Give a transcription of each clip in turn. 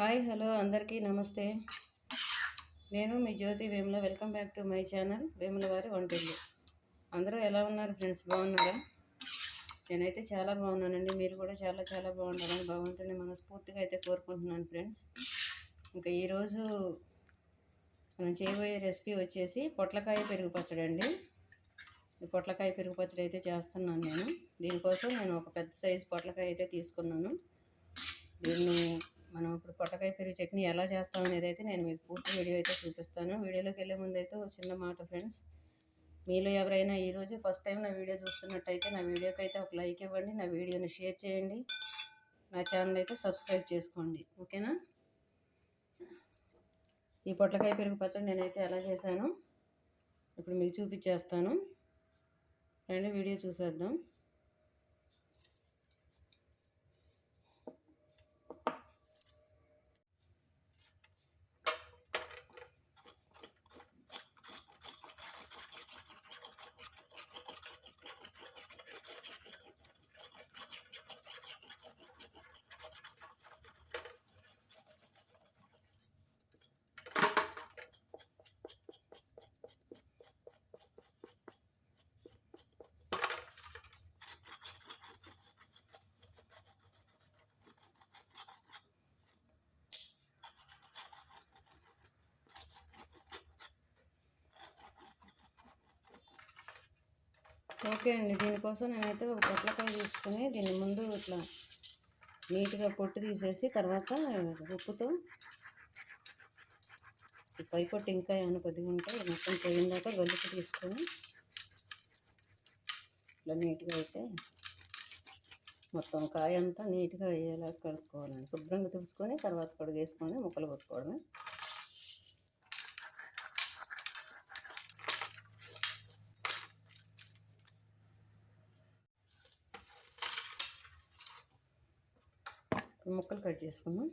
Hi hello అందరికీ నమస్తే. నేను మీ Jyothi Vemula. Welcome back to my channel Vemula వారి వంటిల్లు. అందరూ ఎలా ఉన్నారు ఫ్రెండ్స్? బాగున్నారా? నేనైతే చాలా బాగున్నానండి. మీరు కూడా చాలా చాలా బాగుండాలని బాగుంటుంది మనస్ఫూర్తిగా అయితే కోరుకుంటున్నాను ఫ్రెండ్స్. ఇంకా ఈరోజు మనం చేయబోయే రెసిపీ వచ్చేసి పొట్లకాయ పెరుగు పచ్చడి అండి. ఈ పొట్లకాయ పెరుగు పచ్చడి అయితే చేస్తున్నాను నేను. దీనికోసం నేను ఒక పెద్ద సైజు పొట్లకాయ అయితే తీసుకున్నాను. దీన్ని మనం ఇప్పుడు పొట్టకాయ పెరుగు చట్నీ ఎలా చేస్తాం అనేది అయితే నేను మీకు పూర్తి వీడియో అయితే చూపిస్తాను. వీడియోలోకి వెళ్ళే ముందు అయితే ఒక చిన్న మాట ఫ్రెండ్స్. మీలో ఎవరైనా ఈరోజు ఫస్ట్ టైం నా వీడియో చూస్తున్నట్టయితే నా వీడియోకి అయితే ఒక లైక్ ఇవ్వండి నా వీడియోని షేర్ చేయండి. నా ఛానల్ అయితే సబ్స్క్రైబ్ చేసుకోండి. ఓకేనా? ఈ పొట్లకాయ పెరుగు పచ్చడి నేనైతే ఎలా చేశాను? ఇప్పుడు మీకు చూపించేస్తాను. రండి వీడియో చూసేద్దాం. ఓకే అండి. దీనికోసం నేనైతే ఒక పొట్లకాయ తీసుకుని దీన్ని ముందు ఇట్లా నీట్గా పొట్టు తీసేసి తర్వాత ఉప్పుతో పై పొట్టు ఇంకా ఏమైనా కొద్దిగా ఉంటే మొత్తం పోయిన దాకా గొల్లుకు తీసుకొని ఇట్లా నీట్గా అయితే మొత్తం కాయ అంతా నీట్గా అయ్యేలా కలుపుకోవాలండి శుభ్రంగా తుడుచుకొని తర్వాత పొడి వేసుకొని ముక్కలు పోసుకోవడమే. ముక్కలు కట్ చేసుకుందాం.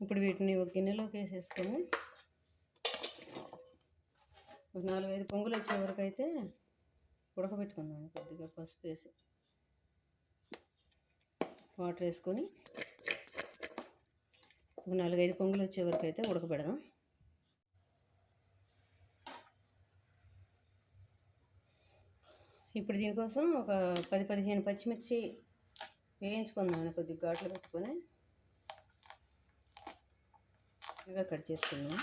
ఇప్పుడు వీటిని ఒక గిన్నెలోకి వేసేసుకొని ఒక నాలుగైదు పొంగులు వచ్చే వరకు అయితే ఉడకబెట్టుకుందాం కొద్దిగా పసుపు వేసి. వాటర్ వేసుకొని ఒక నాలుగైదు పొంగులు వచ్చే వరకు అయితే ఉడకబెడదాం. ఇప్పుడు దీనికోసం ఒక పది పదిహేను పచ్చిమిర్చి వేయించుకుందాం కొద్దిగా ఘాట్లు పెట్టుకొని చక్కగా కట్ చేసుకున్నాం.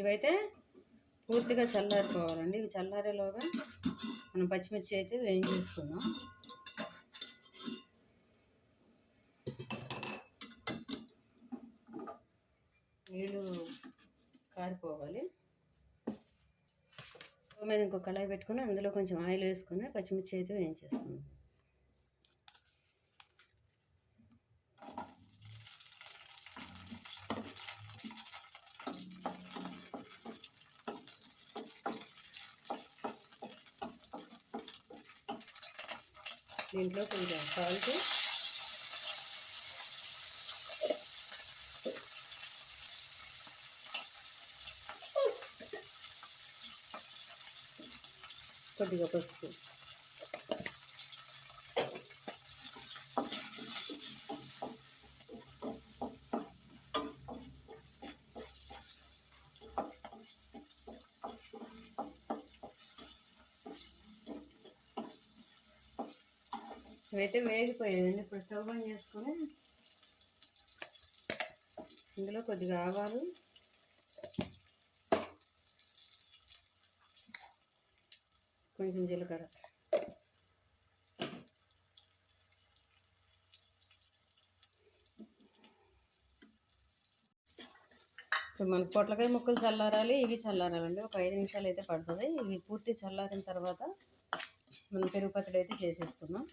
ఇవైతే పూర్తిగా చల్లారిపోవాలండి. ఇవి చల్లారేలోగా మనం పచ్చిమిర్చి అయితే వేయించేసుకుందాం. నీళ్ళు కారిపోవాలి. మీద ఇంకో కళాయి పెట్టుకుని అందులో కొంచెం ఆయిల్ వేసుకుని పచ్చిమిర్చి అయితే వేయించేసుకుందాం. దీంట్లో కొంచెం సాల్ట్. కొద్దిగా పసుపు. ఇవైతే వేగిపోయాయండి ఇప్పుడు స్టవ్ ఆన్ చేసుకొని ఇందులో కొద్దిగా ఆవాలు. కొంచెం జీలకర్ర. ఇప్పుడు మనకి పొట్లకాయ ముక్కలు చల్లారాలి ఇవి చల్లారాలండి. ఒక ఐదు నిమిషాలు అయితే పడుతుంది. ఇవి పూర్తి చల్లారిన తర్వాత మనం పెరుగు పచ్చడి అయితే చేసేసుకుందాం.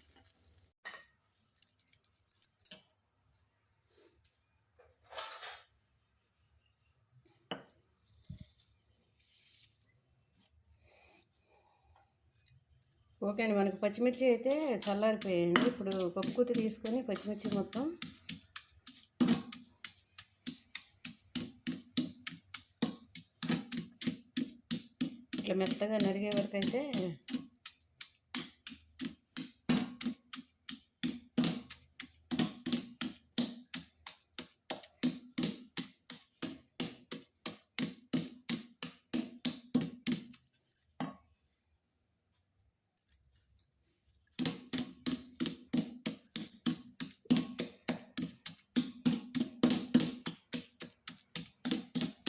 ఓకే అండి. మనకు పచ్చిమిర్చి అయితే చల్లారిపోయాయండి. ఇప్పుడు పప్పు కూత తీసుకొని పచ్చిమిర్చి మొత్తం ఇట్లా మెత్తగా నరిగే వరకు అయితే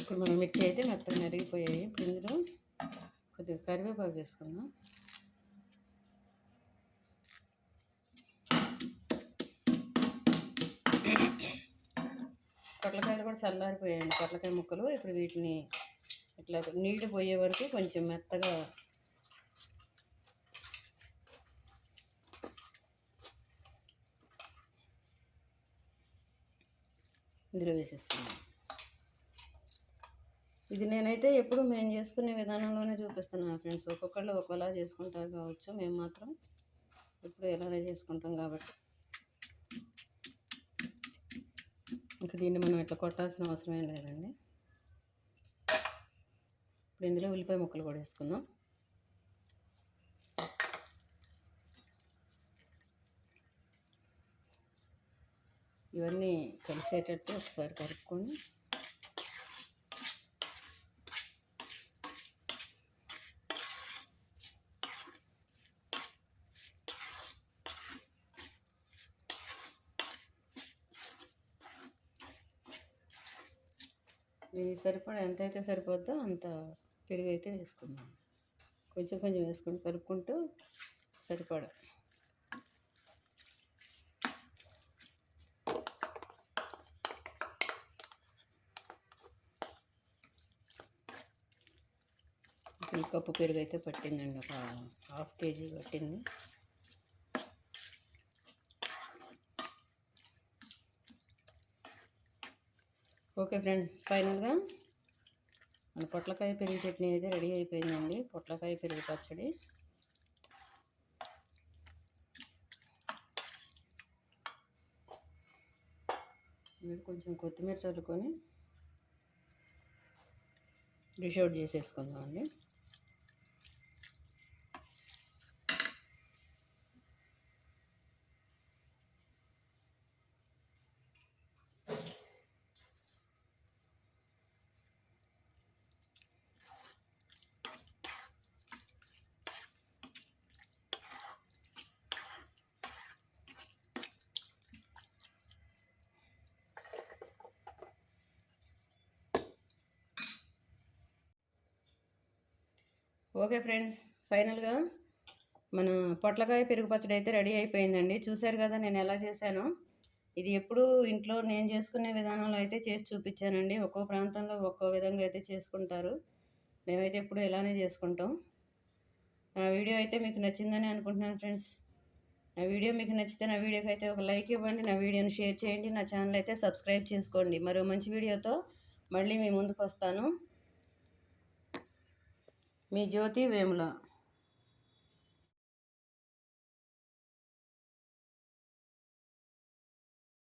ఇప్పుడు మనం మిర్చి అయితే మెత్తగా నరిగిపోయాయి ఇప్పుడు ఇందులో కొద్దిగా కరివేపాకు వేసుకుందాం. పొట్లకాయలు కూడా చల్లారిపోయాయండి. పొట్లకాయ ముక్కలు ఇప్పుడు వీటిని ఇట్లా నీళ్ళు పోయే వరకు కొంచెం మెత్తగా ఇందులో వేసేసుకున్నాం ఇది నేనైతే ఎప్పుడు మేము చేసుకునే విధానంలోనే చూపిస్తున్నాను ఫ్రెండ్స్. ఒక్కొక్కళ్ళు ఒక్కోలా చేసుకుంటారు కావచ్చు. మేము మాత్రం ఎప్పుడు ఎలానే చేసుకుంటాం కాబట్టి. ఇంకా దీన్ని మనం ఇట్లా కొట్టాల్సిన అవసరం ఏం లేదండి. ఇప్పుడు ఇందులో ఉల్లిపాయ ముక్కలు కూడా వేసుకుందాం. ఇవన్నీ కలిసేటట్టు ఒకసారి కలుపుకొని ఇది సరిపడా ఎంత అయితే సరిపోద్దో అంత పెరుగు అయితే వేసుకుందాం. కొంచెం కొంచెం వేసుకుంటూ కలుపుకుంటూ సరిపడా. ఈ కప్పు పెరుగు అయితే పట్టిందండి ఒక హాఫ్ కేజీ పట్టింది. ఓకే ఫ్రెండ్స్ ఫైనల్గా మన పొట్లకాయ పెరుగు చట్నీ అయితే రెడీ అయిపోయిందండి. పొట్లకాయ పెరుగు పచ్చడి. కొంచెం కొత్తిమీర చల్లుకొని డిష్ అవుట్ చేసేసుకుందామండి. ఓకే ఫ్రెండ్స్ ఫైనల్గా మన పొట్లకాయ పెరుగు పచ్చడి అయితే రెడీ అయిపోయిందండి. చూశారు కదా నేను ఎలా చేశానో. ఇది ఎప్పుడు ఇంట్లో నేను చేసుకునే విధానంలో అయితే చేసి చూపించానండి. ఒక్కో ప్రాంతంలో ఒక్కో విధంగా అయితే చేసుకుంటారు. మేమైతే ఎప్పుడు ఇలానే చేసుకుంటాం. ఆ వీడియో అయితే మీకు నచ్చిందని అనుకుంటున్నాను ఫ్రెండ్స్. నా వీడియో మీకు నచ్చితే నా వీడియోకి అయితే ఒక లైక్ ఇవ్వండి నా వీడియోని షేర్ చేయండి నా ఛానల్ అయితే సబ్స్క్రైబ్ చేసుకోండి. మరో మంచి వీడియోతో మళ్ళీ మీ ముందుకు వస్తాను. మీ జ్యోతి వేముల